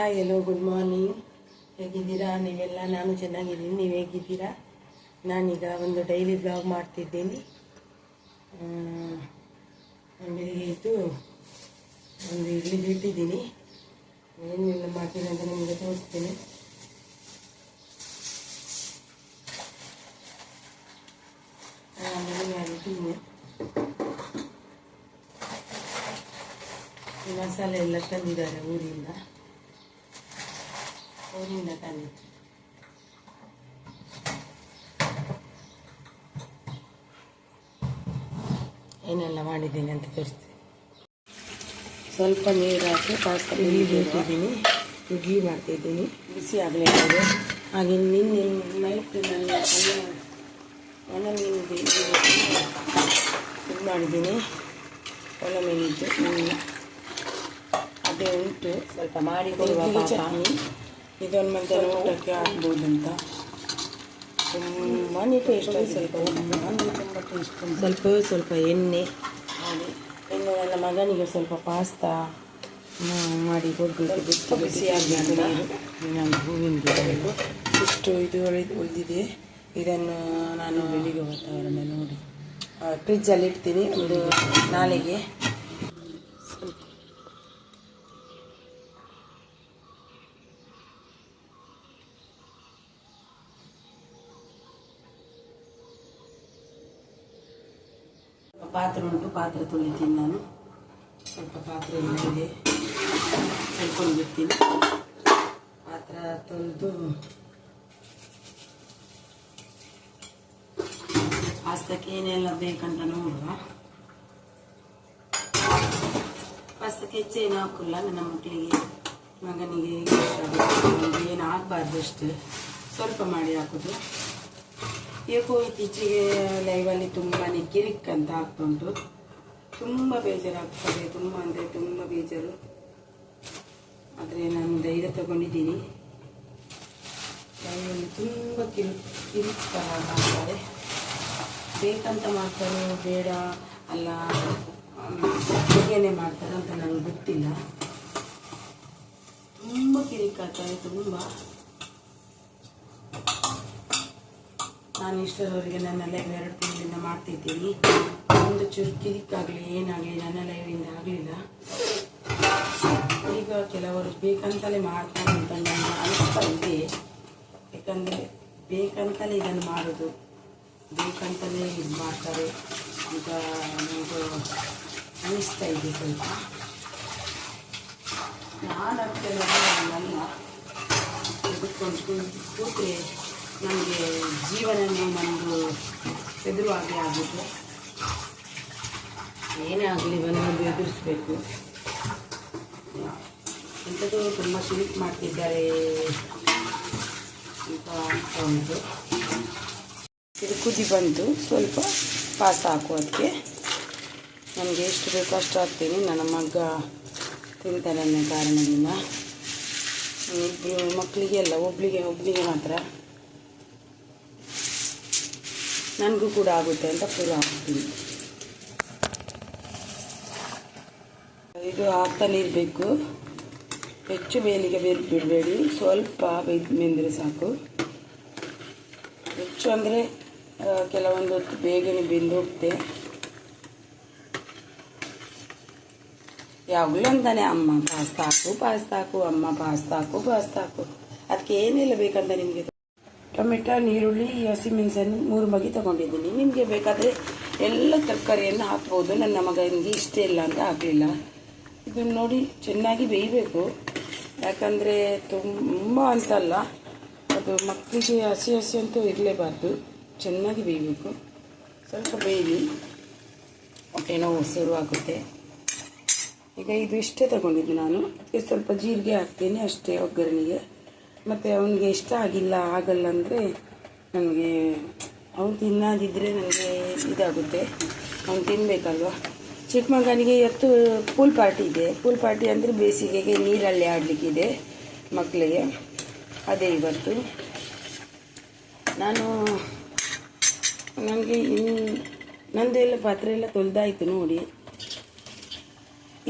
Hi ಎಲ್ಲೋ good morning ಹೇಗಿದ್ದೀರಾ? ನೀವೆಲ್ಲ? ನಾನು ಚೆನ್ನಾಗಿದ್ದೀನಿ. ನೀವು ಹೇಗಿದ್ದೀರಾ? ನಾನೀಗ ಒಂದು ಡೈಲಿ ಬ್ಲಾಗ್ ಮಾಡ್ತಿದ್ದೀನಿ. ಬೆಳಿಗ್ಗೆ ಎದ್ದು ಒಂದು ಇಡ್ಲಿ ಬಿಟ್ಟಿದ್ದೀನಿ. ಏನೆಲ್ಲ ಮಾಡ್ತೀನಿ ಅಂತ ನಿಮಗೆ ತೋರಿಸ್ತೀನಿ. ಮಸಾಲೆ ಎಲ್ಲ ತಂದಿದ್ದಾರೆ ಊರಿಂದ. ಊರಿಂದ ತಂದಿದ್ದು ಏನೆಲ್ಲ ಮಾಡಿದ್ದೀನಿ ಅಂತ ತೋರಿಸ್ತೀನಿ. ಸ್ವಲ್ಪ ನೀರು ಹಾಕಿ ಪಾಸ್ತಾ ನೀರು ಇಟ್ಟಿದ್ದೀನಿ. ಇಡ್ಲಿ ಮಾಡ್ತಿದ್ದೀನಿ. ಬಿಸಿ ಆಗಲೇ ಇದೆ ಹಾಗೆ ನಿನ್ನೆ ನೈಟ್ ನಾನು ಒಣ ಮೀನಿಗೆ ಇದು ಮಾಡಿದ್ದೀನಿ. ಒಣ ಮೀನಿದ್ದು. ಅದೇ ಉಂಟು. ಸ್ವಲ್ಪ ಮಾಡಿ ಕೊಡುವ ಇದೊಂದು ಮಧ್ಯಾಹ್ನ ಊಟಕ್ಕೆ ಆಗ್ಬೋದು ಅಂತ ತುಂಬಾ ಟೇಸ್ಟ್ ಸ್ವಲ್ಪ ತುಂಬ ಟೇಸ್ಟ್ ಸ್ವಲ್ಪ ಸ್ವಲ್ಪ ಎಣ್ಣೆ. ಹಾಗೆ. ಇನ್ನು ನನ್ನ ಮಗನಿಗೆ ಸ್ವಲ್ಪ ಪಾಸ್ತಾ ಮಾಡಿ ಕೊಡಬೇಕು ಬಿಟ್ಟು ಬಿಸಿ ಆಗಬೇಕು ನೀರು ನಾನು ಹೂವಿನ ಗಿಡಗಳು ಇಷ್ಟು ಇದು ಉಳಿದು ಉಳಿದಿದೆ ಇದನ್ನು ನಾನು ಬೆಳಿಗ್ಗೆ ವಾತಾವರಣ ನೋಡಿ. ಫ್ರಿಜ್ಜಲ್ಲಿ ಇಡ್ತೀನಿ. ಒಂದು ನಾಳೆಗೆ. ಪಾತ್ರೆ ಉಂಟು, ಪಾತ್ರೆ ತೊಳಿತೀನಿ ನಾನು. ಸ್ವಲ್ಪ ಪಾತ್ರೆ ಇದೆ ತೊಳ್ಕೊಂಡು ಬಿಡ್ತೀನಿ ಪಾತ್ರೆ ತೊಳೆದು ಪಾಸ್ತಕ್ಕೆ ಏನೆಲ್ಲ ಬೇಕಂತ ನೋಡುವ. ಪಾಸ್ತಕ್ಕೆ ಹೆಚ್ಚೇನು ಹಾಕಿಲ್ಲ ನನ್ನ ಮಕ್ಕಳಿಗೆ ಮಗನಿಗೆ ಏನು ಆಗಬಾರ್ದು ಅಷ್ಟೇ ಸ್ವಲ್ಪ ಮಾಡಿ ಹಾಕೋದು. ಏಕೋ ಇತ್ತೀಚೆಗೆ ಲೈವಲ್ಲಿ ತುಂಬಾ ಕಿರಿಕ್ ಅಂತ ಆಗ್ತುಂಟು. ತುಂಬ ಬೇಜಾರಾಗ್ತದೆ, ತುಂಬ ಅಂದರೆ ತುಂಬ ಬೇಜಾರು. ಆದರೆ ನಾನು ಧೈರ್ಯ ತಗೊಂಡಿದ್ದೀನಿ. ಲೈವಲ್ಲಿ ತುಂಬ ಕಿರು ಕಿರಿಕ್ ಥರ ಮಾಡ್ತಾರೆ ಬೇಕಂತ ಮಾಡ್ತಾರೆ ಬೇಡ, ಅಲ್ಲ ಹೇಗೇನೆ ಮಾಡ್ತಾರೆ ಅಂತ ನನಗೆ ಗೊತ್ತಿಲ್ಲ. ತುಂಬ ಕಿರಿಕ್ ಆಗ್ತಾರೆ ತುಂಬ. ನಾನು ಇಷ್ಟರವರೆಗೆ ನನ್ನ ಲೈವ್ ಎರಡು ತಿಂಗಳಿಂದ ಮಾಡ್ತಿದ್ದೀನಿ. ಒಂದು ಚೂರು ಕಿರಿಕಾಗಲಿ ಏನಾಗಲಿ ನನ್ನ ಲೈವಿಂದ ಆಗಲಿಲ್ಲ. ಈಗ ಕೆಲವರು ಬೇಕಂತಲೇ ಮಾಡ್ತಾರೆ ಅಂತ ನನಗೆ ಅನಿಸ್ತಾ ಇದೆ. ಯಾಕಂದರೆ ಬೇಕಂತಲೇ ಇದನ್ನು ಮಾಡೋದು, ಬೇಕಂತಲೇ ಇದು ಮಾಡ್ತಾರೆ ಅಂತ ನನಗೆ ಅನಿಸ್ತಾ ಇದೆ ಸ್ವಲ್ಪ. ನಾನು ಕೆಲವಲ್ಲ ಕುತ್ಕೊಂಡು ಕೂತ್ರೆ ನಮಗೆ ಜೀವನವೇ ನಮ್ಮದು ಎದುರುವಾಗೆ ಆಗುತ್ತೆ ಏನೇ ಆಗಲಿ ಬಂದು ಎದುರಿಸ್ಬೇಕು. ಎಂಥದ್ದು ತುಂಬ ಸಿಲಿಕ್ ಮಾಡ್ತಿದ್ದಾರೆ ಅಂತ ಉಂಟು. ಇದು ಕುದಿ ಬಂತು ಸ್ವಲ್ಪ ಪಾಸ್ ಹಾಕುವುದಕ್ಕೆ ನನಗೆ ಎಷ್ಟು ಬೇಕೋ ಅಷ್ಟು ಹಾಕ್ತೀನಿ. ನನ್ನ ಮಗ ತಿಂತಾನೆ ಅನ್ನೋ ಕಾರಣದಿಂದ. ಇಬ್ಬರು ಮಕ್ಕಳಿಗೆ ಅಲ್ಲ, ಒಬ್ಳಿಗೆ ಒಬ್ಬಳಿಗೆ ಮಾತ್ರ. ನನಗೂ ಕೂಡ ಆಗುತ್ತೆ ಅಂತ ಪೂರ ಹಾಕ್ತೀನಿ. ಇದು ಹಾಕ್ತಾನೆ ಇರಬೇಕು ಹೆಚ್ಚು ಮೇಲಿಗೆ ಬೇರೆ ಬಿಡಬೇಡಿ. ಸ್ವಲ್ಪ ಬೆಂದರೆ ಸಾಕು. ಹೆಚ್ಚು ಅಂದರೆ ಕೆಲವೊಂದು ಹೊತ್ತು ಬೇಗನೆ ಬೆಂದು ಹೋಗುತ್ತೆ. ಯಾವಾಗಲೂ ಅಂತಾನೆ, ಅಮ್ಮ, ಪಾಸ್ತಾ ಹಾಕು ಪಾಸ್ತಾ ಹಾಕು, ಅಮ್ಮ, ಪಾಸ್ತಾ ಹಾಕು ಪಾಸ್ತಾ ಹಾಕು. ಅದಕ್ಕೆ ಏನೆಲ್ಲ ಬೇಕಂತ ನಿಮಗೆ ಟೊಮೆಟೊ ನೀರುಳ್ಳಿ ಹಸಿಮೆಣಸನ್ನು ಮೂರು ಬಗೆ ತಗೊಂಡಿದ್ದೀನಿ. ನಿಮಗೆ ಬೇಕಾದರೆ ಎಲ್ಲ ತರಕಾರಿಯನ್ನು ಹಾಕ್ಬೋದು. ನನ್ನ ಮಗನಿಗೆ ಇಷ್ಟ ಇಲ್ಲ ಅಂತ ಹಾಕಲಿಲ್ಲ. ಇದನ್ನು ನೋಡಿ ಚೆನ್ನಾಗಿ ಬೇಯಬೇಕು. ಯಾಕಂದರೆ ತುಂಬ ಅಂತಲ್ಲ ಅದು ಮಕ್ಕಳಿಗೆ ಹಸಿ ಹಸಿ ಅಂತೂ ಇರಲೇಬಾರ್ದು. ಚೆನ್ನಾಗಿ ಬೇಯಬೇಕು. ಸ್ವಲ್ಪ ಬೇಯಿ ಹೊಟ್ಟೆ ನೋವು ಶುರುವಾಗುತ್ತೆ ಈಗ ಇದು ಇಷ್ಟೇ ತಗೊಂಡಿದ್ದು ನಾನು. ಅದಕ್ಕೆ ಸ್ವಲ್ಪ ಜೀರಿಗೆ ಹಾಕ್ತೀನಿ ಅಷ್ಟೇ ಒಗ್ಗರಣೆಗೆ. ಮತ್ತು ಅವನಿಗೆ ಇಷ್ಟ ಆಗಿಲ್ಲ, ಆಗಲ್ಲ ಅಂದರೆ ನನಗೆ, ಅವನು ತಿನ್ನದಿದ್ದರೆ ನನಗೆ ಇದಾಗುತ್ತೆ. ಅವನು ತಿನ್ನಬೇಕಲ್ವ ಚಿಕ್ಕ ಮಗನಿಗೆ ಇವತ್ತು ಪೂಲ್ ಪಾರ್ಟಿ ಇದೆ. ಪೂಲ್ ಪಾರ್ಟಿ ಅಂದರೆ ಬೇಸಿಗೆಗೆ ನೀರಲ್ಲಿ ಆಡಲಿಕ್ಕಿದೆ ಮಕ್ಕಳಿಗೆ ಅದೇ ಇವತ್ತು. ನಾನು, ನನಗೆ ಇನ್ನು ನಂದು ಎಲ್ಲ ಪಾತ್ರೆ ಎಲ್ಲ ತೊಳೆದಾಯ್ತು ನೋಡಿ.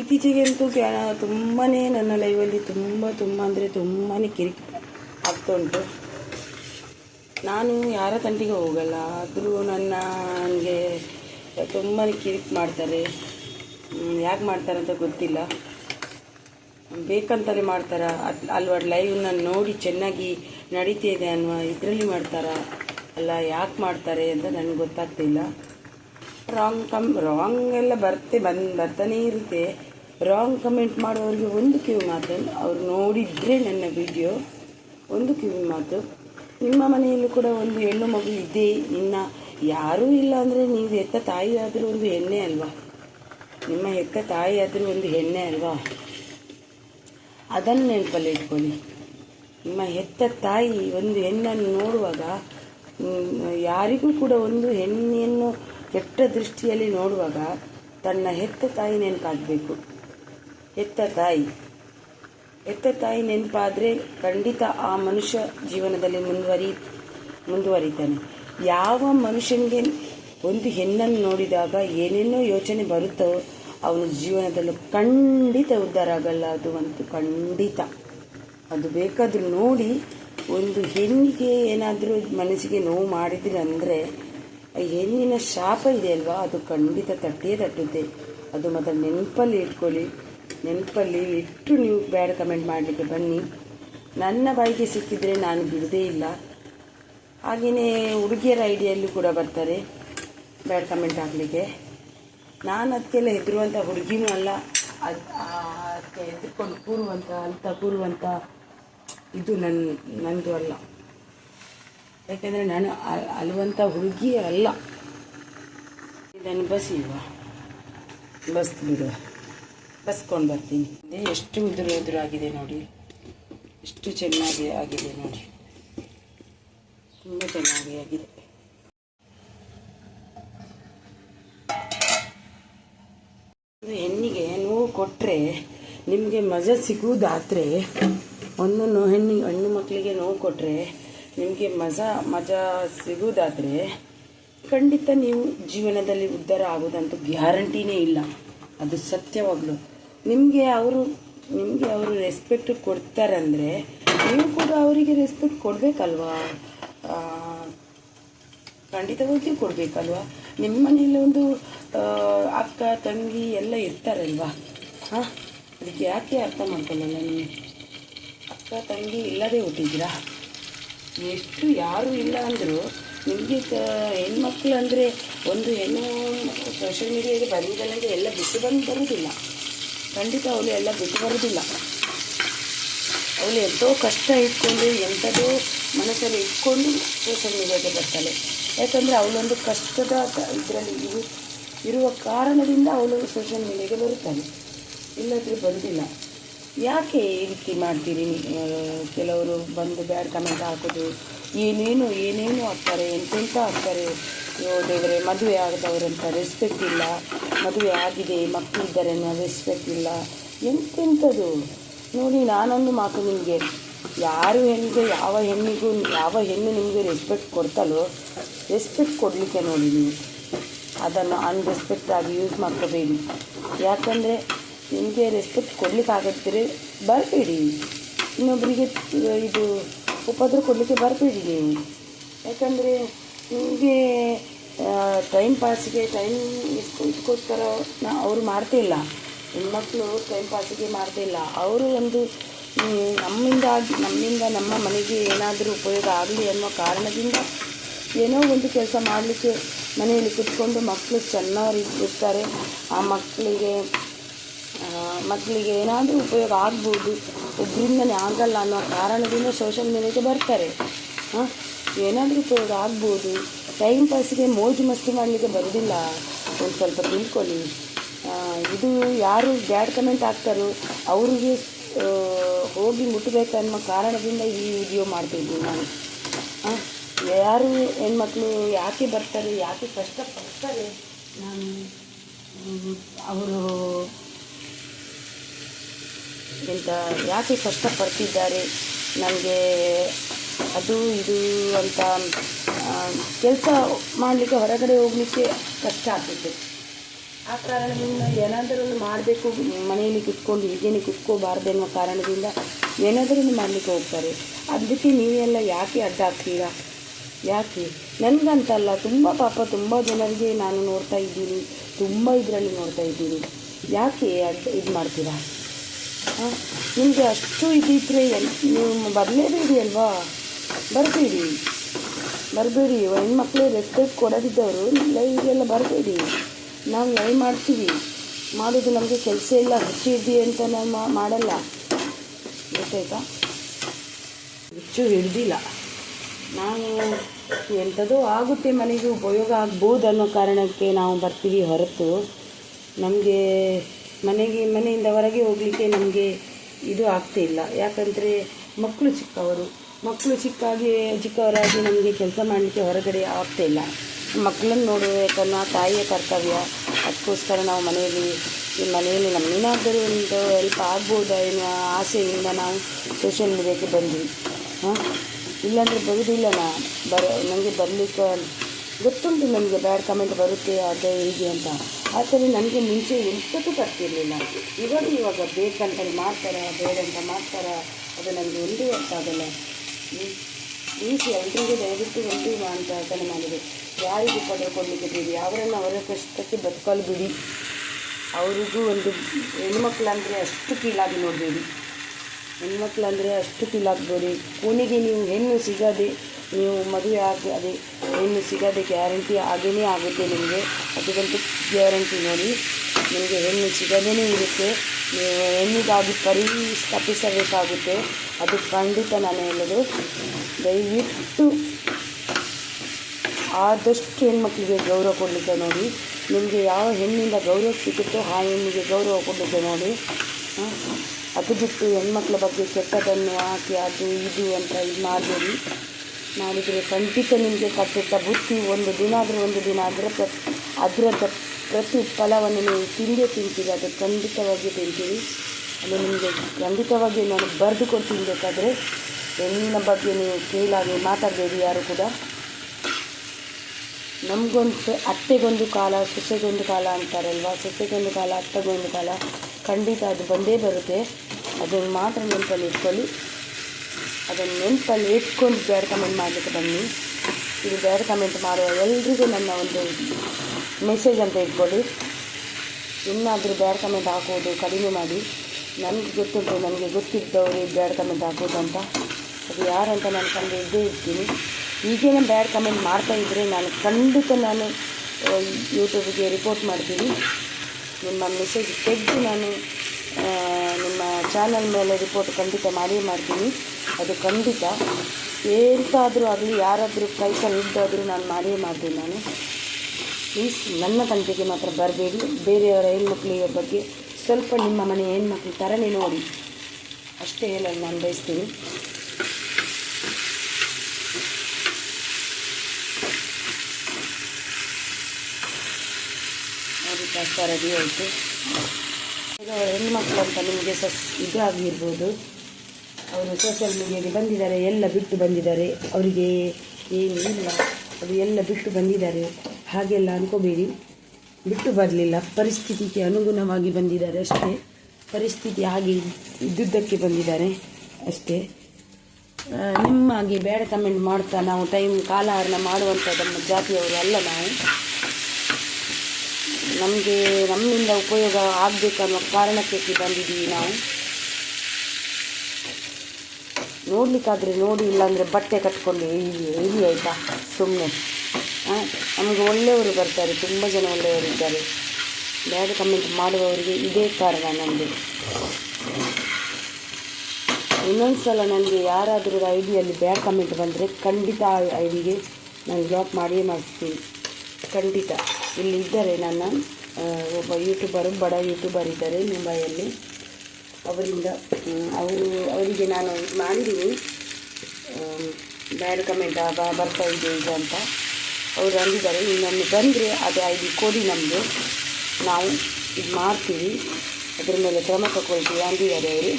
ಇತ್ತೀಚೆಗೆ ಕ್ಯಾ ತುಂಬಾ ನನ್ನ ಲೈವಲ್ಲಿ ತುಂಬ ತುಂಬ ಅಂದರೆ ತುಂಬಾ ಕಿರಿಕ್ ಆಗ್ತಾ ಉಂಟು. ನಾನು ಯಾರ ತಂಟಿಗೆ ಹೋಗಲ್ಲ, ಆದರೂ ನನ್ನ ನನಗೆ ತುಂಬಾ ಕಿರಿಕ್ ಮಾಡ್ತಾರೆ. ಯಾಕೆ ಮಾಡ್ತಾರೆ ಅಂತ ಗೊತ್ತಿಲ್ಲ. ಬೇಕಂತಲೇ ಮಾಡ್ತಾರ? ಅಲ್ವ ಅಲ್ವಾ ಲೈವ್ನ ನೋಡಿ ಚೆನ್ನಾಗಿ ನಡೀತಿದೆ ಅನ್ನುವ ಇದರಲ್ಲಿ ಮಾಡ್ತಾರ? ಅಲ್ಲ, ಯಾಕೆ ಮಾಡ್ತಾರೆ ಅಂತ ನನಗೆ ಗೊತ್ತಾಗ್ತಿಲ್ಲ ರಾಂಗ್ ಕಮ್ ರಾಂಗ್ ಎಲ್ಲ ಬರ್ತೆ, ಬಂದು, ಬರ್ತಾನೇ ಇರುತ್ತೆ. ರಾಂಗ್ ಕಮೆಂಟ್ ಮಾಡೋರಿಗೆ ಒಂದು ಕಿವಿ ಮಾತು ಅವ್ರು ನೋಡಿದರೆ ನನ್ನ ವಿಡಿಯೋ ಒಂದು ಕಿವಿ ಮಾತು ನಿಮ್ಮ ಮನೆಯಲ್ಲೂ ಕೂಡ ಒಂದು ಹೆಣ್ಣು ಮಗು ಇದೆ, ಇನ್ನ ಯಾರೂ ಇಲ್ಲ ಅಂದರೆ ನೀವು ಹೆತ್ತ ತಾಯಿ ಆದರೂ ಒಂದು ಹೆಣ್ಣೆ ಅಲ್ವಾ? ನಿಮ್ಮ ಹೆತ್ತ ತಾಯಿ ಆದರೂ ಒಂದು ಹೆಣ್ಣೆ ಅಲ್ವಾ? ಅದನ್ನು ನೆನಪಲ್ಲಿ ಇಟ್ಕೊಳ್ಳಿ. ನಿಮ್ಮ ಹೆತ್ತ ತಾಯಿ ಒಂದು ಹೆಣ್ಣನ್ನು ನೋಡುವಾಗ ಯಾರಿಗೂ ಕೂಡ ಒಂದು ಹೆಣ್ಣೆಯನ್ನು ಕೆಟ್ಟ ದೃಷ್ಟಿಯಲ್ಲಿ ನೋಡುವಾಗ ತನ್ನ ಹೆತ್ತ ತಾಯಿ ನೆನಪಾಗಬೇಕು. ಹೆತ್ತ ತಾಯಿ ಹೆತ್ತ ತಾಯಿ ನೆನಪಾದರೆ ಖಂಡಿತ ಆ ಮನುಷ್ಯ ಜೀವನದಲ್ಲಿ ಮುಂದುವರಿ, ಮುಂದುವರಿತಾನೆ. ಯಾವ ಮನುಷ್ಯನಿಗೆ ಒಂದು ಹೆಣ್ಣನ್ನು ನೋಡಿದಾಗ ಏನೇನೋ ಯೋಚನೆ ಬರುತ್ತೋ ಅವನ ಜೀವನದಲ್ಲಿ ಖಂಡಿತ ಉದ್ಧಾರ ಆಗಲ್ಲ. ಅದು ಅಂತೂ ಖಂಡಿತ. ಅದು ಬೇಕಾದರೂ ನೋಡಿ ಒಂದು ಹೆಣ್ಣಿಗೆ ಏನಾದರೂ ಮನಸ್ಸಿಗೆ ನೋವು ಮಾಡಿದ್ರೆ ಅಂದರೆ ಆ ಹೆಣ್ಣಿನ ಶಾಪ ಇದೆ ಅಲ್ವಾ? ಅದು ಖಂಡಿತ ತಟ್ಟೇ ತಟ್ಟುತ್ತೆ. ಅದು ಮತ್ತೆ ನೆನಪಲ್ಲಿ ಇಟ್ಕೊಳ್ಳಿ. ನೆನಪಲ್ಲಿ ಇಟ್ಟು ನೀವು ಬ್ಯಾಡ್ ಕಮೆಂಟ್ ಮಾಡಲಿಕ್ಕೆ ಬನ್ನಿ. ನನ್ನ ಬಾಯಿಗೆ ಸಿಕ್ಕಿದರೆ ನಾನು ಬಿಡದೇ ಇಲ್ಲ. ಹಾಗೆಯೇ ಹುಡುಗಿಯರ ಐಡಿಯಲ್ಲಿ ಕೂಡ ಬರ್ತಾರೆ. ಬ್ಯಾಡ್ ಕಮೆಂಟ್ ಆಗಲಿಕ್ಕೆ ನಾನು ಅದಕ್ಕೆಲ್ಲ ಹೆದರುವಂಥ ಹುಡುಗಿನೂ ಅಲ್ಲ. ಅದು ಅದಕ್ಕೆ ಹೆದರ್ಕೊಂಡು ಕೂರುವಂಥ ಅಂತ ಕೂರುವಂಥ ಇದು ನನ್ನ ನನ್ನದು ಅಲ್ಲ. ಯಾಕೆಂದರೆ ನಾನು ಅ- ಹುಡುಗಿಯರಲ್ಲ. ಹುಡುಗಿ ಅಲ್ಲ ಬಸ್ ಬಸಿಯುವ ಬಸ್ ಬಿಡುವ. ಬಸ್ಕೊಂಡು ಬರ್ತೀನಿ. ಎಷ್ಟು ಉದುರು ಉದುರಾಗಿದೆ ನೋಡಿ. ಎಷ್ಟು ಚೆನ್ನಾಗಿ ಆಗಿದೆ ನೋಡಿ. ತುಂಬ ಚೆನ್ನಾಗಿ ಆಗಿದೆ. ಹೆಣ್ಣಿಗೆ ನೋವು ಕೊಟ್ಟರೆ ನಿಮಗೆ ಮಜಾ ಸಿಗುವುದಾದರೆ ಒಂದು ನೋ ಹೆಣ್ಣು ಹೆಣ್ಣು ಮಕ್ಕಳಿಗೆ ನೋವು ಕೊಟ್ಟರೆ ನಿಮಗೆ ಮಜಾ ಮಜಾ ಸಿಗುವುದಾದರೆ ಖಂಡಿತ ನೀವು ಜೀವನದಲ್ಲಿ ಉದ್ಧಾರ ಆಗೋದಂತೂ ಗ್ಯಾರಂಟಿನೇ ಇಲ್ಲ. ಅದು ಸತ್ಯವಾಗ್ಲು. ನಿಮಗೆ ಅವರು ನಿಮಗೆ ಅವರು ರೆಸ್ಪೆಕ್ಟ್ ಕೊಡ್ತಾರಂದರೆ ನೀವು ಕೂಡ ಅವರಿಗೆ ರೆಸ್ಪೆಕ್ಟ್ ಕೊಡಬೇಕಲ್ವಾ? ಖಂಡಿತವಾಗಿಯೂ ಕೊಡಬೇಕಲ್ವಾ? ನಿಮ್ಮ ಮನೆಯಲ್ಲಿ ಒಂದು ಅಕ್ಕ, ತಂಗಿ ಎಲ್ಲ ಇರ್ತಾರಲ್ವಾ? ಹಾಂ? ಅದಕ್ಕೆ ಯಾಕೆ ಅರ್ಥ ಮಾಡ್ಕೊಳ್ಳಲ್ಲ ನೀವು? ಅಕ್ಕ, ತಂಗಿ ಇಲ್ಲದೆ ಹುಟ್ಟಿದ್ದೀರಾ? ಎಷ್ಟು ಯಾರು ಇಲ್ಲ ಅಂದರೂ ನಿಮಗೆ ಹೆಣ್ಮಕ್ಳು ಅಂದರೆ ಒಂದು ಹೆಣ್ಣು ಸೋಷಿಯಲ್ ಮೀಡಿಯಾಗೆ ಬಂದಿದ್ದಾಳೆ ಎಲ್ಲ ಬಿಟ್ಟು ಬಂದು ಬರೋದಿಲ್ಲ ಖಂಡಿತ ಅವಳು ಎಲ್ಲ ಬಿಟ್ಟು ಬರೋದಿಲ್ಲ. ಅವಳು ಎಂತೋ ಕಷ್ಟ ಇಟ್ಕೊಂಡು ಎಂಥದೋ ಮನಸ್ಸಲ್ಲಿ ಇಟ್ಕೊಂಡು ಸೋಷಲ್ ಮೀಡಿಯಾಗೆ ಬರ್ತಾಳೆ. ಯಾಕಂದರೆ ಅವಳೊಂದು ಕಷ್ಟದ ಇದರಲ್ಲಿ ಇರು ಇರುವ ಕಾರಣದಿಂದ ಅವಳು ಸೋಷಿಯಲ್ ಮೀಡಿಯಾಗೆ ಬರುತ್ತಾನೆ ಇಲ್ಲದ್ರೆ ಬಂದಿಲ್ಲ. ಯಾಕೆ ಈ ರೀತಿ ಮಾಡ್ತೀರಿ ಕೆಲವರು ಬಂದು ಬ್ಯಾಡ್ ಕಮೆಂಟ್ ಹಾಕೋದು, ಏನೇನು ಏನೇನು ಆಗ್ತಾರೆ ಎಂತೆಂಥ ಆಗ್ತಾರೆ? ಅಯ್ಯೋ ದೇವರೇ, ಮದುವೆ ಆಗದವರಂತ ರೆಸ್ಪೆಕ್ಟ್ ಇಲ್ಲ. ಮದುವೆ ಆಗಿದೆ ಮಕ್ಕಳಿದ್ದಾರೆ ಅನ್ನೋ ರೆಸ್ಪೆಕ್ಟ್ ಇಲ್ಲ. ಎಂತೆಂಥದ್ದು ನೋಡಿ, ನಾನೊಂದು ಮಾತು ನಿಮಗೆ. ಯಾರು ಹೆಣ್ಣಿಗೆ, ಯಾವ ಹೆಣ್ಣಿಗೂ, ಯಾವ ಹೆಣ್ಣು ನಿಮಗೆ ರೆಸ್ಪೆಕ್ಟ್ ಕೊಡ್ತಲೋ ರೆಸ್ಪೆಕ್ಟ್ ಕೊಡಲಿಕ್ಕೆ ನೋಡಿ ನೀವು. ಅದನ್ನು ಅನ್ರೆಸ್ಪೆಕ್ಟ್ ಆಗಿ ಯೂಸ್ ಮಾಡ್ಕೋಬೇಡಿ. ಯಾಕಂದರೆ, ನಿಮಗೆ ರೆಸ್ಪೆಕ್ಟ್ ಕೊಡ್ಲಿಕ್ಕೆ ಆಗತ್ತಿದ್ರೆ ಬರಬೇಡಿ. ಇನ್ನೊಬ್ಬರಿಗೆ ಇದು ಉಪದ್ರ ಕೊಡಲಿಕ್ಕೆ ಬರಬೇಡಿ ನೀವು. ಯಾಕಂದರೆ ನಿಮಗೆ ಟೈಮ್ ಪಾಸಿಗೆ ಟೈಮ್ ಇದಕ್ಕೋಸ್ಕರ ನಾ ಅವರು ಮಾಡ್ತಿಲ್ಲ. ಹೆಣ್ಮಕ್ಳು ಟೈಮ್ ಪಾಸಿಗೆ ಮಾಡ್ತಿಲ್ಲ. ಅವರು ಒಂದು ನಮ್ಮಿಂದ ನಮ್ಮಿಂದ ನಮ್ಮ ಮನೆಗೆ ಏನಾದರೂ ಉಪಯೋಗ ಆಗಲಿ ಅನ್ನೋ ಕಾರಣದಿಂದ ಏನೋ ಒಂದು ಕೆಲಸ ಮಾಡಲಿಕ್ಕೆ ಮನೆಯಲ್ಲಿ ಕುತ್ಕೊಂಡು ಮಕ್ಕಳು ಚೆನ್ನಾಗಿ ಇರ್ತಾರೆ. ಆ ಮಕ್ಕಳಿಗೆ ಮಕ್ಕಳಿಗೆ ಏನಾದರೂ ಉಪಯೋಗ ಆಗ್ಬೋದು. ಒಬ್ಬರಿಂದನೇ ಆಗಲ್ಲ ಅನ್ನೋ ಕಾರಣದಿಂದ ಸೋಷಲ್ ಮೀಡಿಯಾಗೆ ಬರ್ತಾರೆ. ಹಾಂ? ಏನಾದರೂ ಉಪಯೋಗ ಆಗ್ಬೋದು. ಟೈಮ್ ಪಾಸಿಗೆ ಮೋಜು ಮಸ್ತಿ ಮಾಡಲಿಕ್ಕೆ ಬರೋದಿಲ್ಲ. ಒಂದು ಸ್ವಲ್ಪ ತಿಳ್ಕೊಳ್ಳಿ. ಇದು ಯಾರು ಬ್ಯಾಡ್ ಕಮೆಂಟ್ ಹಾಕ್ತಾರೋ ಅವ್ರಿಗೆ ಹೋಗಿ ಮುಟ್ಟಬೇಕನ್ನೋ ಕಾರಣದಿಂದ ಈ ವಿಡಿಯೋ ಮಾಡ್ತಿದ್ದೀನಿ ನಾನು. ಯಾರು ಹೆಣ್ಮಕ್ಳು ಯಾಕೆ ಬರ್ತಾರೆ, ಯಾಕೆ ಕಷ್ಟಪಡ್ತಾರೆ, ನಾನು ಅವರು ಎಂತ, ಯಾಕೆ ಕಷ್ಟಪಡ್ತಿದ್ದಾರೆ ನನಗೆ ಅದು, ಇದು ಅಂತ ಕೆಲಸ ಮಾಡಲಿಕ್ಕೆ ಹೊರಗಡೆ ಹೋಗಲಿಕ್ಕೆ ಕಷ್ಟ ಆಗ್ತಿತ್ತು ಆ ಕಾರಣದಿಂದ ಏನಾದರೂ ಮಾಡಬೇಕು, ಮನೆಯಲ್ಲಿ ಕುತ್ಕೊಂಡು, ಹೀಗೇನೆ ಕುತ್ಕೋಬಾರ್ದು ಅನ್ನೋ ಕಾರಣದಿಂದ ಏನಾದರೂ ಮಾಡಲಿಕ್ಕೆ ಹೋಗ್ತಾರೆ. ಅದಕ್ಕೆ ನೀವೆಲ್ಲ ಯಾಕೆ ಅಡ್ಡ ಆಗ್ತೀರಾ ಯಾಕೆ? ನನಗಂತಲ್ಲ, ತುಂಬ ಪಾಪ, ತುಂಬ ಜನರಿಗೆ ನಾನು ನೋಡ್ತಾ ಇದ್ದೀನಿ, ತುಂಬ ಇದರಲ್ಲಿ ನೋಡ್ತಾ ಇದ್ದೀನಿ. ಯಾಕೆ ಅಡ್ಡ ಇದು ಮಾಡ್ತೀರಾ? ನಿಮಗೆ ಅಷ್ಟು ಇದ್ದಿದ್ರೆ ಎಲ್, ನೀವು ಬರಲೇಬೇಡಿ ಅಲ್ವಾ? ಬರಬೇಡಿ. ಬರಬೇಡಿ. ಹೆಣ್ಮಕ್ಳು ರೆಸ್ಪೆಕ್ಟ್ ಕೊಡೋದಿದ್ದವರು ಲೈವ್ಗೆಲ್ಲ ಬರಬೇಡಿ. ನಾವು ಲೈವ್ ಮಾಡ್ತೀವಿ. ಮಾಡೋದು ನಮಗೆ ಕೆಲಸ ಇಲ್ಲ ಹುಚ್ಚಿದ್ದಿ ಅಂತ ನಾವು ಮಾಡಲ್ಲ. ಗೊತ್ತಾಯ್ತಾ? ಹುಚ್ಚು ಹಿಡ್ದಿಲ್ಲ ನಾವು ಎಂಥದೋ ಆಗುತ್ತೆ ಮನೆಗೆ ಉಪಯೋಗ ಆಗ್ಬೋದು ಅನ್ನೋ ಕಾರಣಕ್ಕೆ ನಾವು ಬರ್ತೀವಿ ಹೊರತು. ನಮಗೆ ಮನೆಗೆ ಮನೆಯಿಂದ ಹೊರಗೆ ಹೋಗಲಿಕ್ಕೆ ನಮಗೆ ಇದು ಆಗ್ತಾ ಇಲ್ಲ. ಯಾಕಂದರೆ ಮಕ್ಕಳು ಚಿಕ್ಕವರು. ಮಕ್ಕಳು ಚಿಕ್ಕಾಗಿ, ಚಿಕ್ಕವರಾಗಿ ನಮಗೆ ಕೆಲಸ ಮಾಡಲಿಕ್ಕೆ ಹೊರಗಡೆ ಆಗ್ತಾ ಇಲ್ಲ. ಮಕ್ಕಳನ್ನು ನೋಡಬೇಕನ್ನೋ ತಾಯಿಯ ಕರ್ತವ್ಯ. ಅದಕ್ಕೋಸ್ಕರ ನಾವು ಮನೆಯಲ್ಲಿ, ಈ ಮನೆಯಲ್ಲಿ ನಮ್ಮೇನಾದರೂ ಒಂದು ಹೆಲ್ಪ್ ಆಗ್ಬೋದಾ ಎನ್ನುವ ಆಸೆಯಿಂದ ನಾವು ಸೋಷಿಯಲ್ ಮೀಡಿಯಾಕ್ಕೆ ಬಂದ್ವಿ. ಹಾಂ? ಇಲ್ಲಾಂದರೆ ಬರೋದಿಲ್ಲ ನಾ. ಬರ ನನಗೆ ಬರಲಿಕ್ಕೆ ಗೊತ್ತುಂಟು ನನಗೆ ಬ್ಯಾಡ್ ಕಮೆಂಟ್ ಬರುತ್ತೆ ಅದೇ ಹೀಗೆ ಅಂತ. ಆದರೆ ನನಗೆ ಮುಂಚೆ ಎಂಥದ್ದು ಬರ್ತಿರಲಿಲ್ಲ ಇವಾಗ ಇವಾಗ ಬೇಕಂತಲ್ಲಿ ಮಾಡ್ತಾರ ಬೇಡ ಅಂತ ಮಾಡ್ತಾರ, ಅದು ನನಗೆ ಒಂದೇ ಅರ್ಥ ಆಗಲ್ಲ ಪ್ಲೀಸ್ ಎಲ್ರಿಗೂ ದಯವಿಟ್ಟು ಅಂತ ಅರ್ಥನೆ ಮಾಡಿದೆ. ಯಾರಿಗೂ ಪದ ಕೊಡಲಿಕ್ಕೆ ಬಿಡಿ. ಅವರನ್ನು ಅವರ ಕಷ್ಟಕ್ಕೆ ಬದುಕಲು ಬಿಡಿ. ಅವರಿಗೂ ಒಂದು ಹೆಣ್ಮಕ್ಳಂದರೆ ಅಷ್ಟು ಕೀಳಾಗಿ ನೋಡಬೇಡಿ. ಹೆಣ್ಮಕ್ಳಂದರೆ ಅಷ್ಟು ಕೀಳಾಗಬೇಡಿ ಕೊನೆಗೆ ನೀವು ಹೆಣ್ಣು ಸಿಗದೆ, ನೀವು ಮದುವೆ ಆಗದೆ, ಹೆಣ್ಣು ಸಿಗದೆ ಗ್ಯಾರಂಟಿ ಆಗೇ ಆಗುತ್ತೆ ನಿಮಗೆ. ಅದಕ್ಕಂತೂ ಗ್ಯಾರಂಟಿ ನೋಡಿ. ನಿಮಗೆ ಹೆಣ್ಣು ಸಿಗದೇ ಇರುತ್ತೆ. ಹೆಣ್ಣಿಗಾಗಿ ಪರಿ ತಪ್ಪಿಸಬೇಕಾಗುತ್ತೆ ಅದು ಖಂಡಿತ ನಾನು ಹೇಳೋದು. ದಯವಿಟ್ಟು ಆದಷ್ಟು ಹೆಣ್ಮಕ್ಳಿಗೆ ಗೌರವ ಕೊಡಲಿಕ್ಕೆ ನೋಡಿ. ನಿಮಗೆ ಯಾವ ಹೆಣ್ಣಿಂದ ಗೌರವ ಸಿಗುತ್ತೋ ಆ ಹೆಣ್ಣಿಗೆ ಗೌರವ ಕೊಡಲಿಕ್ಕೆ ನೋಡಿ? ಅದು ಬಿಟ್ಟು ಹೆಣ್ಮಕ್ಳ ಬಗ್ಗೆ ಕೆಟ್ಟದನ್ನು ಹಾಕಿ, ಅದು ಇದು ಅಂತ ಇದು ಮಾಡಬೇಡಿ. ಮಾಡಿದರೆ ಖಂಡಿತ ನಿಮಗೆ ಕಟ್ಟಿಟ್ಟ ಬುತ್ತಿ ಒಂದು ದಿನ ಆದರೂ ಒಂದು ದಿನ ಅದರ ಪ್ರ ಅದರ ಪ್ರತಿ ಫಲವನ್ನು ನೀವು ತಿಂದೇ ತಿಂತೀರಿ, ಅದು ಖಂಡಿತವಾಗಿಯೇ ತಿಂತೀರಿ. ಅದು ನಿಮಗೆ ಖಂಡಿತವಾಗಿ ನಾನು ಬರೆದು ಕೊಡ್ತೀನಿ ಬೇಕಾದರೆ ಹೆಣ್ಣಿನ ಬಗ್ಗೆ ನೀವು ಕೀಳಾಗಿ ಮಾತಾಡಬೇಡಿ ಯಾರು ಕೂಡ. ನಮಗೊಂದು ಅತ್ತೆಗೊಂದು ಕಾಲ, ಸೊಸೆಗೊಂದು ಕಾಲ ಅಂತಾರಲ್ವಾ? ಸೊಸೆಗೊಂದು ಕಾಲ, ಅತ್ತೆಗೊಂದು ಕಾಲ. ಖಂಡಿತ ಅದು ಬಂದೇ ಬರುತ್ತೆ. ಅದನ್ನು ಮಾತ್ರ ನೆನಪಲ್ಲಿ ಇಟ್ಕೊಳ್ಳಿ. ಅದನ್ನು ನೆನಪಲ್ಲಿ ಇಟ್ಕೊಂಡು ಬೇರೆ ಕಮೆಂಟ್ ಮಾಡಲಿಕ್ಕೆ ಬನ್ನಿ. ಇದು ಬೇರೆ ಕಮೆಂಟ್ ಮಾಡುವ ಎಲ್ರಿಗೂ ನನ್ನ ಒಂದು ಮೆಸೇಜ್ ಅಂತ ಇಟ್ಕೊಳ್ಳಿ. ಇನ್ನಾದರೂ ಬ್ಯಾಡ್ ಕಮೆಂಟ್ ಹಾಕೋದು ಕಡಿಮೆ ಮಾಡಿ. ನನಗೆ ಗೊತ್ತುಂಟು ನನಗೆ ಗೊತ್ತಿದ್ದವರು ಬ್ಯಾಡ್ ಕಮೆಂಟ್ ಹಾಕೋದು ಅಂತ. ಅದು ಯಾರಂತ ನಾನು ಕಂಡು ಇದ್ದೇ ಇರ್ತೀನಿ. ಈಗೇನು ಬ್ಯಾಡ್ ಕಮೆಂಟ್ ಮಾಡ್ತಾ ಇದ್ದರೆ ನಾನು ಖಂಡಿತ ನಾನು ಯೂಟ್ಯೂಬಿಗೆ ರಿಪೋರ್ಟ್ ಮಾಡ್ತೀನಿ. ನಿಮ್ಮ ಮೆಸೇಜ್ ತೆಗೆದು ನಾನು ನಿಮ್ಮ ಚಾನಲ್ ಮೇಲೆ ರಿಪೋರ್ಟ್ ಖಂಡಿತ ಮಾಡಿಯೇ ಮಾಡ್ತೀನಿ. ಅದು ಖಂಡಿತ. ಎಂತಾದರೂ ಆಗಲಿ, ಯಾರಾದರೂ ಕೈ ಇದ್ದಾದರೂ ನಾನು ಮಾಡಿಯೇ ಮಾಡ್ತೀನಿ ನಾನು. ಪ್ಲೀಸ್ ನನ್ನ ತಂಟೆಗೆ ಮಾತ್ರ ಬರಬೇಡಿ. ಬೇರೆಯವರ ಹೆಣ್ಮಕ್ಳಿಗೆ ಬಗ್ಗೆ ಸ್ವಲ್ಪ ನಿಮ್ಮ ಮನೆ ಹೆಣ್ಮಕ್ಳು ಥರನೇ ನೋಡಿ. ಅಷ್ಟೇ ಹೇಳಲು ನಾನು ಬಯಸ್ತೀನಿ. ನೋಡಿ ಪಾಸ್ತಾ ರೆಡಿ ಆಯಿತು. ಹೆಣ್ಮಕ್ಳು ಅಂತ ನಿಮಗೆ ಸಸ್ ಇದು ಆಗಿರ್ಬೋದು ಅವರು ಸೋಷಿಯಲ್ ಮೀಡಿಯಾಗೆ ಬಂದಿದ್ದಾರೆ, ಎಲ್ಲ ಬಿಟ್ಟು ಬಂದಿದ್ದಾರೆ. ಅವರಿಗೆ ಏನು ಇಲ್ಲ. ಅದು ಎಲ್ಲ ಬಿಟ್ಟು ಬಂದಿದ್ದಾರೆ. ಹಾಗೆಲ್ಲ ಅನ್ಕೋಬೇಡಿ. ಬಿಟ್ಟು ಬರಲಿಲ್ಲ. ಪರಿಸ್ಥಿತಿಗೆ ಅನುಗುಣವಾಗಿ ಬಂದಿದ್ದಾರೆ ಅಷ್ಟೇ. ಪರಿಸ್ಥಿತಿ ಹಾಗೆ ಇದ್ದುದಕ್ಕೆ ಬಂದಿದ್ದಾರೆ ಅಷ್ಟೇ. ನಿಮ್ಮಾಗಿ ಬೇಡ ಕಮೆಂಟ್ ಮಾಡ್ತಾ ನಾವು ಟೈಮ್ ಕಾಲಹರಣ ಮಾಡುವಂಥದ್ದನ್ನು ಜಾತಿಯವರು ಅಲ್ಲ ನಾವು. ನಮಗೆ ನಮ್ಮಿಂದ ಉಪಯೋಗ ಆಗಬೇಕನ್ನೋ ಕಾರಣಕ್ಕೆ ಇಲ್ಲಿ ಬಂದಿದ್ದೀವಿ ನಾವು. ನೋಡಲಿಕ್ಕಾದರೆ ನೋಡಿ ಇಲ್ಲಾಂದರೆ ಬಟ್ಟೆ ಕಟ್ಕೊಂಡು ಇಳಿ ಇಲ್ಲಿ ಆಯಿತಾ? ಸುಮ್ಮನೆ ನಮಗೆ ಒಳ್ಳೆಯವರು ಬರ್ತಾರೆ, ತುಂಬ ಜನ ಒಳ್ಳೆಯವರು ಇದ್ದಾರೆ. ಬ್ಯಾಡ್ ಕಮೆಂಟ್ ಮಾಡುವವರಿಗೆ ಇದೇ ಕಾರಣ ನನಗೆ ಇನ್ನೊಂದು ಸಲ ನನಗೆ ಯಾರಾದರೂ ಐ ಡಿಯಲ್ಲಿ ಬ್ಯಾಡ್ ಕಮೆಂಟ್ ಬಂದರೆ ಖಂಡಿತ ಆ ಐ ಡಿಗೆ ನಾನು ಬ್ಲಾಕ್ ಮಾಡಿಯೇ ಮಾಡಿಸ್ತೀನಿ. ಖಂಡಿತ. ಇಲ್ಲಿ ಇದ್ದರೆ ನನ್ನ ಒಬ್ಬ ಯೂಟ್ಯೂಬರು ಬಡ ಯೂಟ್ಯೂಬರ್ ಇದ್ದಾರೆ ಮುಂಬೈಯಲ್ಲಿ. ಅವರಿಂದ ಅವರು, ಅವರಿಗೆ ನಾನು ಮಾಡಿದ್ದೀನಿ. ಬ್ಯಾಡ್ ಕಮೆಂಟ್ ಬರ್ತಾ ಇದೆ ಅಂತ. ಅವರು ಅಂದಿದ್ದಾರೆ ಇನ್ನೊಮ್ಮೆ ಬಂದರೆ ಅದು ಐದು ಕೋಡಿ ನಮಗೆ ನಾವು ಇದು ಮಾಡ್ತೀವಿ. ಅದ್ರ ಮೇಲೆ ಕ್ರಮ ತಗೊಳ್ತೀವಿ ಅಂದಿದ್ದಾರೆ ಅವರು.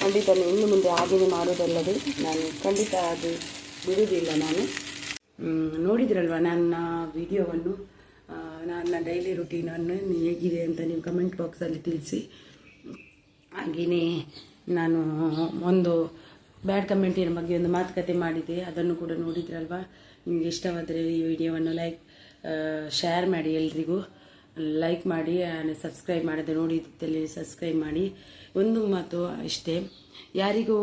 ಖಂಡಿತ ಇನ್ನು ಮುಂದೆ ಹಾಗೆಯೇ ಮಾಡೋದಲ್ಲದೆ ನಾನು ಖಂಡಿತ ಅದು ಬಿಡುವುದಿಲ್ಲ ನಾನು. ನೋಡಿದ್ರಲ್ವ ನನ್ನ ವಿಡಿಯೋವನ್ನು? ನನ್ನ ಡೈಲಿ ರುಟೀನನ್ನು ಹೇಗಿದೆ ಅಂತ ನೀವು ಕಮೆಂಟ್ ಬಾಕ್ಸಲ್ಲಿ ತಿಳಿಸಿ. ಹಾಗೆಯೇ ನಾನು ಒಂದು ಬ್ಯಾಡ್ ಕಮೆಂಟಿನ ಬಗ್ಗೆ ಒಂದು ಮಾತುಕತೆ ಮಾಡಿದೆ ಅದನ್ನು ಕೂಡ ನೋಡಿದ್ರಲ್ವಾ? ನಿಮಗೆ ಇಷ್ಟವಾದರೆ ಈ ವಿಡಿಯೋವನ್ನು ಲೈಕ್ ಶೇರ್ ಮಾಡಿ ಎಲ್ರಿಗೂ. ಲೈಕ್ ಮಾಡಿ ಸಬ್ಸ್ಕ್ರೈಬ್ ಮಾಡದೆ ನೋಡಿದ್ದಲ್ಲಿ ಸಬ್ಸ್ಕ್ರೈಬ್ ಮಾಡಿ. ಒಂದು ಮಾತು ಇಷ್ಟೇ, ಯಾರಿಗೂ,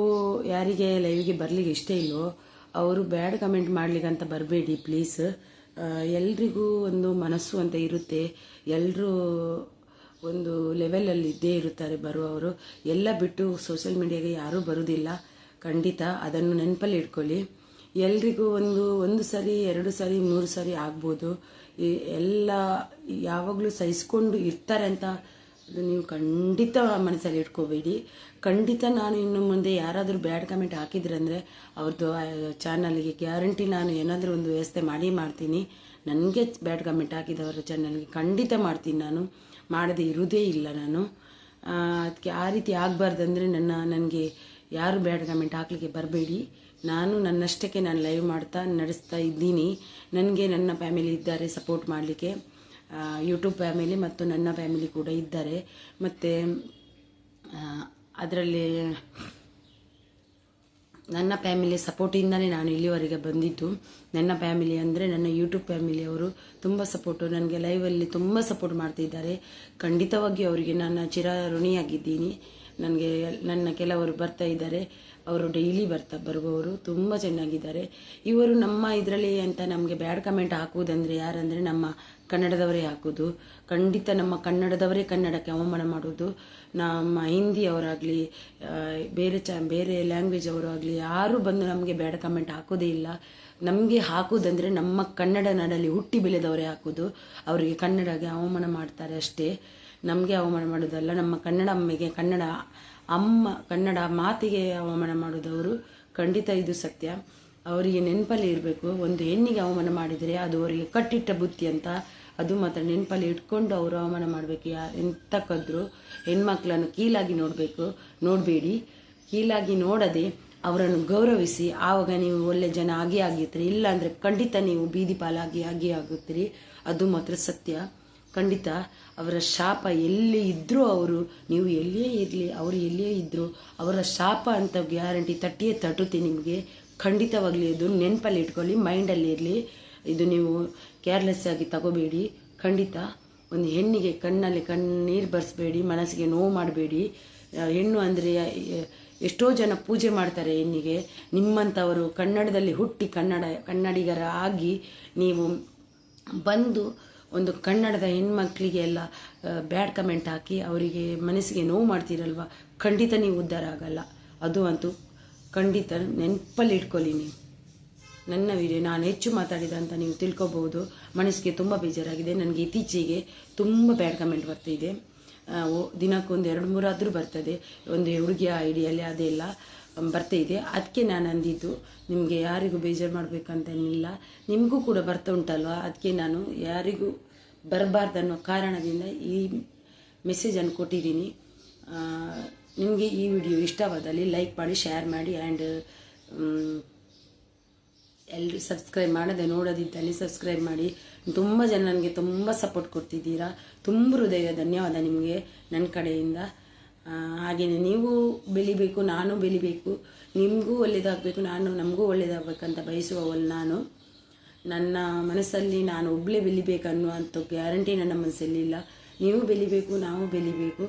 ಯಾರಿಗೆ ಲೈವಿಗೆ ಬರಲಿಕ್ಕೆ ಇಷ್ಟ ಇಲ್ಲೋ ಅವರು ಬ್ಯಾಡ್ ಕಮೆಂಟ್ ಮಾಡ್ಲಿಕ್ಕೆ ಅಂತ ಬರಬೇಡಿ ಪ್ಲೀಸ್ ಎಲ್ರಿಗೂ ಒಂದು ಮನಸ್ಸು ಅಂತ ಇರುತ್ತೆ. ಎಲ್ಲರೂ ಒಂದು ಲೆವೆಲಲ್ಲಿ ಇದ್ದೇ ಇರುತ್ತಾರೆ ಬರುವವರು. ಎಲ್ಲ ಬಿಟ್ಟು ಸೋಷಿಯಲ್ ಮೀಡಿಯಾಗೆ ಯಾರೂ ಬರುವುದಿಲ್ಲ ಖಂಡಿತ ಅದನ್ನು ನೆನಪಲ್ಲಿ ಇಟ್ಕೊಳ್ಳಿ. ಎಲ್ರಿಗೂ ಒಂದು ಒಂದು ಸರಿ, ಎರಡು ಸರಿ, ಮೂರು ಸರಿ ಆಗ್ಬೋದು. ಎಲ್ಲ ಯಾವಾಗಲೂ ಸಹಿಸ್ಕೊಂಡು ಇರ್ತಾರೆ ಅಂತ ಅದು ನೀವು ಖಂಡಿತ ಮನಸ್ಸಲ್ಲಿ ಇಟ್ಕೋಬೇಡಿ. ಖಂಡಿತ ನಾನು ಇನ್ನು ಮುಂದೆ ಯಾರಾದರೂ ಬ್ಯಾಡ್ ಕಮೆಂಟ್ ಹಾಕಿದ್ರಂದರೆ ಅವ್ರದ್ದು ಚಾನಲ್ಗೆ ಗ್ಯಾರಂಟಿ ನಾನು ಏನಾದರೂ ಒಂದು ವ್ಯವಸ್ಥೆ ಮಾಡಿ ಮಾಡ್ತೀನಿ. ನನಗೆ ಬ್ಯಾಡ್ ಕಮೆಂಟ್ ಹಾಕಿದವರ ಚಾನಲ್ಗೆ ಖಂಡಿತ ಮಾಡ್ತೀನಿ ನಾನು. ಮಾಡದೇ ಇರುವುದೇ ಇಲ್ಲ ನಾನು. ಅದಕ್ಕೆ ಆ ರೀತಿ ಆಗಬಾರ್ದಂದ್ರೆ ನನ್ನ, ನನಗೆ ಯಾರು ಬ್ಯಾಡ್ ಕಮೆಂಟ್ ಹಾಕಲಿಕ್ಕೆ ಬರಬೇಡಿ. ನಾನು ನನ್ನಷ್ಟಕ್ಕೆ ನಾನು ಲೈವ್ ಮಾಡ್ತಾ, ನಡೆಸ್ತಾ ಇದ್ದೀನಿ. ನನಗೆ ನನ್ನ ಫ್ಯಾಮಿಲಿ ಇದ್ದಾರೆ ಸಪೋರ್ಟ್ ಮಾಡಲಿಕ್ಕೆ. ಯೂಟ್ಯೂಬ್ ಫ್ಯಾಮಿಲಿ ಮತ್ತು ನನ್ನ ಫ್ಯಾಮಿಲಿ ಕೂಡ ಇದ್ದಾರೆ. ಮತ್ತು ಅದರಲ್ಲಿ ನನ್ನ ಫ್ಯಾಮಿಲಿ ಸಪೋರ್ಟಿಂದಲೇ ನಾನು ಇಲ್ಲಿವರೆಗೆ ಬಂದಿದ್ದು. ನನ್ನ ಫ್ಯಾಮಿಲಿ ಅಂದರೆ ನನ್ನ ಯೂಟ್ಯೂಬ್ ಫ್ಯಾಮಿಲಿಯವರು ತುಂಬ ಸಪೋರ್ಟು ನನಗೆ ಲೈವಲ್ಲಿ ತುಂಬ ಸಪೋರ್ಟ್ ಮಾಡ್ತಿದ್ದಾರೆ. ಖಂಡಿತವಾಗಿ ಅವರಿಗೆ ನಾನು ಚಿರ ಋಣಿಯಾಗಿದ್ದೀನಿ ನನಗೆ ನನ್ನ ಕೆಲವರು ಬರ್ತಾ ಇದ್ದಾರೆ. ಅವರು ಡೈಲಿ ಬರ್ತಾ ಬರುವವರು ತುಂಬ ಚೆನ್ನಾಗಿದ್ದಾರೆ. ಇವರು ನಮ್ಮ ಇದರಲ್ಲಿ ಅಂತ ನಮಗೆ ಬ್ಯಾಡ್ ಕಮೆಂಟ್ ಹಾಕುವುದಂದರೆ ಯಾರಂದರೆ ನಮ್ಮ ಕನ್ನಡದವರೇ ಹಾಕೋದು. ಖಂಡಿತ ನಮ್ಮ ಕನ್ನಡದವರೇ ಕನ್ನಡಕ್ಕೆ ಅವಮಾನ ಮಾಡೋದು. ನಮ್ಮ ಹಿಂದಿಯವರಾಗಲಿ ಬೇರೆ ಚ ಬೇರೆ ಲ್ಯಾಂಗ್ವೇಜ್ ಅವರು ಆಗಲಿ ಯಾರೂ ಬಂದು ನಮಗೆ ಬ್ಯಾಡ್ ಕಮೆಂಟ್ ಹಾಕೋದೇ ಇಲ್ಲ. ನಮಗೆ ಹಾಕೋದಂದರೆ ನಮ್ಮ ಕನ್ನಡ ನಾಡಲ್ಲಿ ಹುಟ್ಟಿ ಬೆಳೆದವರೇ ಹಾಕೋದು. ಅವರಿಗೆ ಕನ್ನಡಗೆ ಅವಮಾನ ಮಾಡ್ತಾರೆ ಅಷ್ಟೇ. ನಮಗೆ ಅವಮಾನ ಮಾಡೋದಲ್ಲ. ನಮ್ಮ ಕನ್ನಡ ಅಮ್ಮೆಗೆ ಕನ್ನಡ ಅಮ್ಮ ಕನ್ನಡ ಮಾತಿಗೆ ಅವಮಾನ ಮಾಡೋದವರು ಖಂಡಿತ ಇದು ಸತ್ಯ. ಅವರಿಗೆ ನೆನಪಲ್ಲಿ ಇರಬೇಕು. ಒಂದು ಹೆಣ್ಣಿಗೆ ಅವಮಾನ ಮಾಡಿದರೆ ಅದು ಅವರಿಗೆ ಕಟ್ಟಿಟ್ಟ ಬುತ್ತಿ ಅಂತ ಅದು ಮಾತ್ರ ನೆನಪಲ್ಲಿ ಇಟ್ಕೊಂಡು ಅವರು ಅವಮಾನ ಮಾಡಬೇಕು. ಯಾ ಎಂತ ಕದ್ರು ಹೆಣ್ಮಕ್ಳನ್ನು ಕೀಲಾಗಿ ನೋಡಬೇಕು. ನೋಡಬೇಡಿ. ಕೀಲಾಗಿ ನೋಡದೆ ಅವರನ್ನು ಗೌರವಿಸಿ ಆವಾಗ ನೀವು ಒಳ್ಳೆ ಜನ ಆಗಿ ಆಗಿರ್ತೀರಿ. ಇಲ್ಲಾಂದರೆ ಖಂಡಿತ ನೀವು ಬೀದಿ ಪಾಲಾಗಿ ಆಗಿ ಆಗುತ್ತೀರಿ. ಅದು ಮಾತ್ರ ಸತ್ಯ. ಖಂಡಿತ ಅವರ ಶಾಪ ಎಲ್ಲಿ ಇದ್ದರೂ ಅವರು, ನೀವು ಎಲ್ಲಿಯೇ ಇರಲಿ, ಅವರು ಎಲ್ಲಿಯೇ ಇದ್ದರೂ ಅವರ ಶಾಪ ಅಂತ ಗ್ಯಾರಂಟಿ ತಟ್ಟಿಯೇ ತಟ್ಟುತ್ತೆ ನಿಮಗೆ ಖಂಡಿತವಾಗಲಿ ಇದು ನೆನಪಲ್ಲಿ ಇಟ್ಕೊಳ್ಳಿ ಮೈಂಡಲ್ಲಿ ಇರಲಿ. ಇದು ನೀವು ಕೇರ್ಲೆಸ್ ಆಗಿ ತಗೋಬೇಡಿ. ಖಂಡಿತ ಒಂದು ಹೆಣ್ಣಿಗೆ ಕಣ್ಣಲ್ಲಿ ಕಣ್ಣೀರು ಬರೆಸಬೇಡಿ, ಮನಸ್ಸಿಗೆ ನೋವು ಮಾಡಬೇಡಿ. ಹೆಣ್ಣು ಅಂದರೆ ಎಷ್ಟೋ ಜನ ಪೂಜೆ ಮಾಡ್ತಾರೆ ಹೆಣ್ಣಿಗೆ. ನಿಮ್ಮಂಥವರು ಕನ್ನಡದಲ್ಲಿ ಹುಟ್ಟಿ ಕನ್ನಡ ಕನ್ನಡಿಗರ ಆಗಿ ನೀವು ಬಂದು ಒಂದು ಕನ್ನಡದ ಹೆಣ್ಮಕ್ಳಿಗೆ ಎಲ್ಲ ಬ್ಯಾಡ್ ಕಮೆಂಟ್ ಹಾಕಿ ಅವರಿಗೆ ಮನಸ್ಸಿಗೆ ನೋವು ಮಾಡ್ತೀರಲ್ವ? ಖಂಡಿತ ನೀವು ಉದ್ಧಾರ ಆಗಲ್ಲ. ಅದು ಅಂತೂ ಖಂಡಿತ ನೆನಪಲ್ಲಿ ಇಟ್ಕೊಳ್ಳಿ ನೀವು. ನನ್ನ ವಿಡಿಯೋ ನಾನು ಹೆಚ್ಚು ಮಾತಾಡಿದ ಅಂತ ನೀವು ತಿಳ್ಕೊಬೋದು ಮನಸ್ಸಿಗೆ ತುಂಬ ಬೇಜಾರಾಗಿದೆ. ನನಗೆ ಇತ್ತೀಚೆಗೆ ತುಂಬ ಬ್ಯಾಡ್ ಕಮೆಂಟ್ ಬರ್ತಿದೆ. ದಿನಕ್ಕೊಂದು ಎರಡು ಮೂರಾದರೂ ಬರ್ತದೆ. ಒಂದು ಹುಡುಗಿಯ ಐಡಿಯಲ್ಲಿ ಅದೆಲ್ಲ ಬರ್ತಾ ಇದೆ. ಅದಕ್ಕೆ ನಾನು ಅಂದಿದ್ದು, ನಿಮಗೆ ಯಾರಿಗೂ ಬೇಜಾರು ಮಾಡಬೇಕಂತೇನಿಲ್ಲ. ನಿಮಗೂ ಕೂಡ ಬರ್ತಾ ಉಂಟಲ್ವ? ಅದಕ್ಕೆ ನಾನು ಯಾರಿಗೂ ಬರಬಾರ್ದನ್ನೋ ಕಾರಣದಿಂದ ಈ ಮೆಸೇಜನ್ನು ಕೊಟ್ಟಿದ್ದೀನಿ. ನಿಮಗೆ ಈ ವಿಡಿಯೋ ಇಷ್ಟವಾದಲ್ಲಿ ಲೈಕ್ ಮಾಡಿ ಶೇರ್ ಮಾಡಿ ಆ್ಯಂಡ್ ಎಲ್ಲರೂ ಸಬ್ಸ್ಕ್ರೈಬ್ ಮಾಡದೆ ನೋಡೋದಿದ್ದಲ್ಲಿ ಸಬ್ಸ್ಕ್ರೈಬ್ ಮಾಡಿ. ತುಂಬ ಜನ ನನಗೆ ತುಂಬ ಸಪೋರ್ಟ್ ಕೊಡ್ತಿದ್ದೀರಾ. ತುಂಬ ಹೃದಯ ಧನ್ಯವಾದ ನಿಮಗೆ ನನ್ನ ಕಡೆಯಿಂದ. ಹಾಗೆಯೇ ನೀವು ಬೆಳಿಬೇಕು, ನಾನು ಬೆಳಿಬೇಕು, ನಿಮಗೂ ಒಳ್ಳೇದಾಗಬೇಕು, ನಾನು, ನಮಗೂ ಒಳ್ಳೇದಾಗಬೇಕಂತ ಬಯಸುವವಳು ನಾನು. ನನ್ನ ಮನಸ್ಸಲ್ಲಿ ನಾನು ಒಬ್ಬಳೇ ಬೆಳಿಬೇಕನ್ನುವಂಥ ಗ್ಯಾರಂಟಿ ನನ್ನ ಮನಸ್ಸಲ್ಲಿ ಇಲ್ಲ. ನೀವು ಬೆಳಿಬೇಕು, ನಾವು ಬೆಳಿಬೇಕು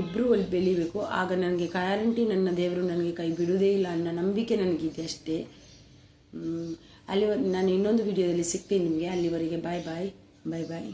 ಇಬ್ಬರೂ ಒಳ್ಳೆ ಬೆಳಿಬೇಕು. ಆಗ ನನಗೆ ಗ್ಯಾರಂಟಿ ನನ್ನ ದೇವರು ನನಗೆ ಕೈ ಬಿಡುವುದೇ ಇಲ್ಲ ಅನ್ನೋ ನಂಬಿಕೆ ನನಗಿದೆ ಅಷ್ಟೇ. ಅಲ್ಲಿ ನಾನು ಇನ್ನೊಂದು ವಿಡಿಯೋದಲ್ಲಿ ಸಿಗ್ತೀನಿ ನಿಮಗೆ. ಅಲ್ಲಿವರೆಗೆ ಬಾಯ್ ಬಾಯ್ ಬಾಯ್ ಬಾಯ್